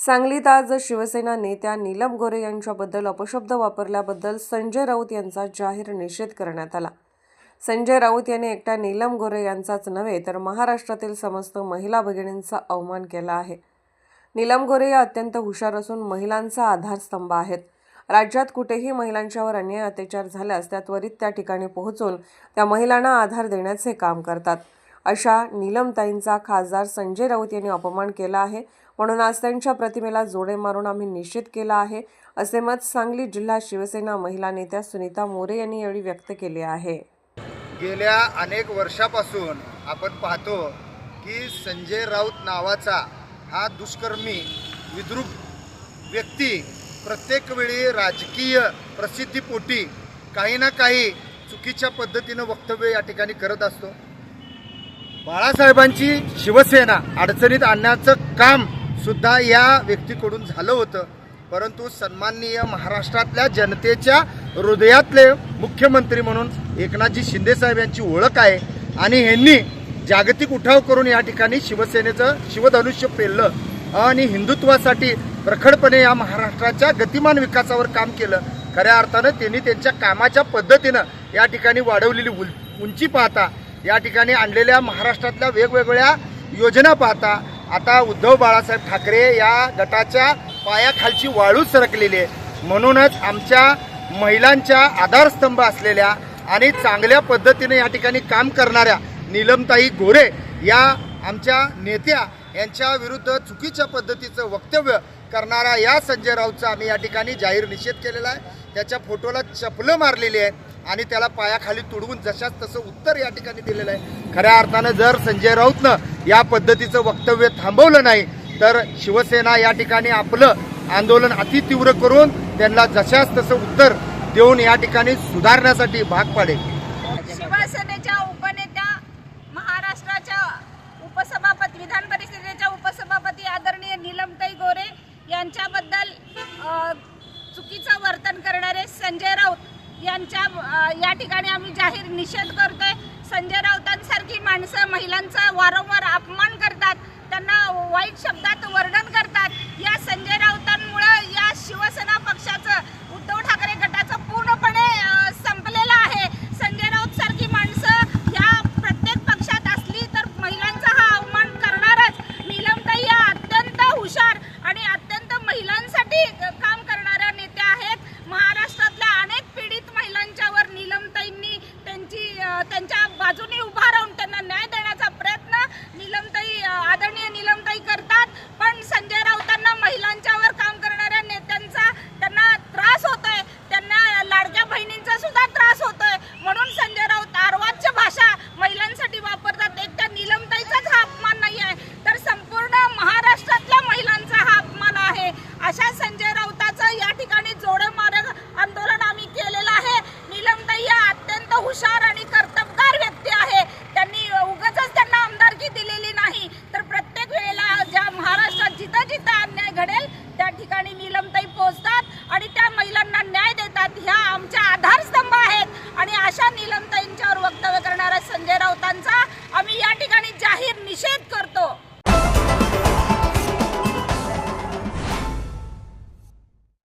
सांगलीत आज शिवसेना नेत्या नीलम गोरे यांच्याबद्दल अपशब्द वापरल्याबद्दल संजय राऊत यांचा जाहीर निषेध करण्यात आला. संजय राऊत यांनी एकट्या नीलम गोरे यांचाच नव्हे तर महाराष्ट्रातील समस्त महिला भगिनींचा अवमान केला आहे. नीलम गोरे या अत्यंत हुशार असून महिलांचा आधारस्तंभ आहेत. राज्यात कुठेही महिलांच्यावर अन्याय अत्याचार झाल्यास त्या त्वरित त्या ठिकाणी पोहोचून त्या महिलांना आधार देण्याचे काम करतात. अशा नीलमताईंचा खासदार संजय राऊत यांनी अपमान केला आहे. म्हणून आज त्यांच्या प्रतिमेला जोडे मारून आम्ही निषेध केला आहे असे मत सांगली जिल्हा शिवसेना महिला नेत्या सुनीता मोरे यांनी यावेळी व्यक्त केले आहे. गेल्या अनेक वर्षापासून आपण पाहतो की संजय राऊत नावाचा हा दुष्कर्मी विद्रुप व्यक्ती प्रत्येक वेळी राजकीय प्रसिद्धीपोटी काही ना काही चुकीच्या पद्धतीनं वक्तव्य या ठिकाणी करत असतो. बाळासाहेबांची शिवसेना अडचणीत आणण्याचं काम सुद्धा या व्यक्तीकडून झालं होतं. परंतु सन्माननीय महाराष्ट्रातल्या जनतेच्या हृदयातले मुख्यमंत्री म्हणून एकनाथजी शिंदेसाहेब यांची ओळख आहे आणि ह्यांनी जागतिक उठाव करून या ठिकाणी शिवसेनेचं शिवधनुष्य पेललं आणि हिंदुत्वासाठी प्रखडपणे या महाराष्ट्राच्या गतिमान विकासावर काम केलं. खऱ्या अर्थानं त्यांनी त्यांच्या कामाच्या पद्धतीनं या ठिकाणी वाढवलेली उंची पाहता या ठिकाणी आणलेल्या महाराष्ट्रातल्या वेगवेगळ्या योजना पाहता आता उद्धव बाळासाहेब ठाकरे या गटाच्या पायाखालची वाळू सरकलेली आहे. म्हणूनच आमच्या महिलांच्या आधारस्तंभ असलेल्या आणि चांगल्या पद्धतीने या ठिकाणी काम करणाऱ्या नीलमताई गोरे या आमच्या नेत्या यांच्या विरुद्ध चुकीच्या पद्धतीचं वक्तव्य करणारा या संजय राऊतचा आम्ही या ठिकाणी जाहीर निषेध केलेला आहे. त्याच्या फोटोला चपलं मारलेली आहे आणि त्याला पायाखाली तुडवून जशाच तसं उत्तर या ठिकाणी दिलेलं आहे. खऱ्या अर्थानं जर संजय राऊतनं या पद्धतीचं वक्तव्य थांबवलं नाही तर शिवसेना या ठिकाणी आपलं आंदोलन अतितीव्र करून त्यांना जशाच तसं उत्तर देऊन या ठिकाणी सुधारण्यासाठी भाग पाडेल. यांच्या या ठिकाणी आम्ही जाहीर निषेध करतोय. संजय राऊतांसारखी माणसं महिलांचा वारंवार अपमान करतात. ह्या आमच्या आधारस्तंभ आहेत. आणि अशा निलमताईंच्यावर वक्तव्य करणारा संजय राऊतांचा आम्ही या ठिकाणी